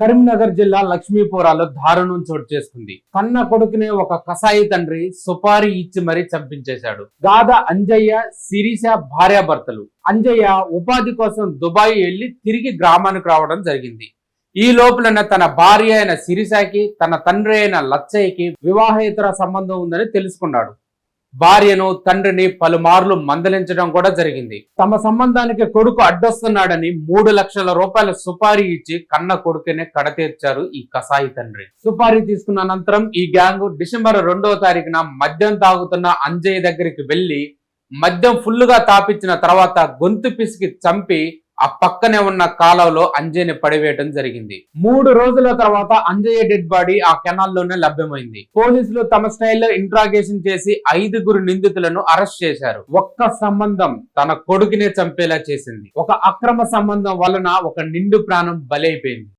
కరీంనగర్ జిల్లా లక్ష్మీపురాలో దారుణం చోటు చేసుకుంది. కన్న కొడుకునే ఒక కసాయి తండ్రి సుపారీ ఇచ్చి మరీ చంపించేశాడు. గాథ అంజయ్య శిరీష భార్యాభర్తలు. అంజయ్య ఉపాధి కోసం దుబాయ్ వెళ్ళి తిరిగి గ్రామానికి రావడం జరిగింది. ఈ లోపలనే తన భార్య అయిన శిరీషకి తన తండ్రి అయిన లచ్చయ్యకి వివాహేతర సంబంధం ఉందని తెలుసుకున్నాడు. భార్యను తండ్రిని పలుమార్లు మందలించడం కూడా జరిగింది. తమ సంబంధానికి కొడుకు అడ్డొస్తున్నాడని మూడు లక్షల రూపాయల సుపారీ ఇచ్చి కన్న కొడుకునే కడతీర్చారు ఈ కసాయి తండ్రి. సుపారీ తీసుకున్న అనంతరం ఈ గ్యాంగ్ డిసెంబర్ రెండవ తారీఖున మద్యం తాగుతున్న అంజయ్ దగ్గరికి వెళ్ళి మద్యం ఫుల్లుగా తాపించిన తర్వాత గొంతు పిసికి చంపి ఆ పక్కనే ఉన్న కాలంలో అంజయ్యని పడివేయడం జరిగింది. మూడు రోజుల తర్వాత అంజయ్య డెడ్ బాడీ ఆ కెనాల్లోనే లభ్యమైంది. పోలీసులు తమ స్టైల్లో ఇంట్రాగేషన్ చేసి ఐదుగురు నిందితులను అరెస్ట్ చేశారు. ఒక్క సంబంధం తన కొడుకునే చంపేలా చేసింది. ఒక అక్రమ సంబంధం వలన ఒక నిండు ప్రాణం బలైపోయింది.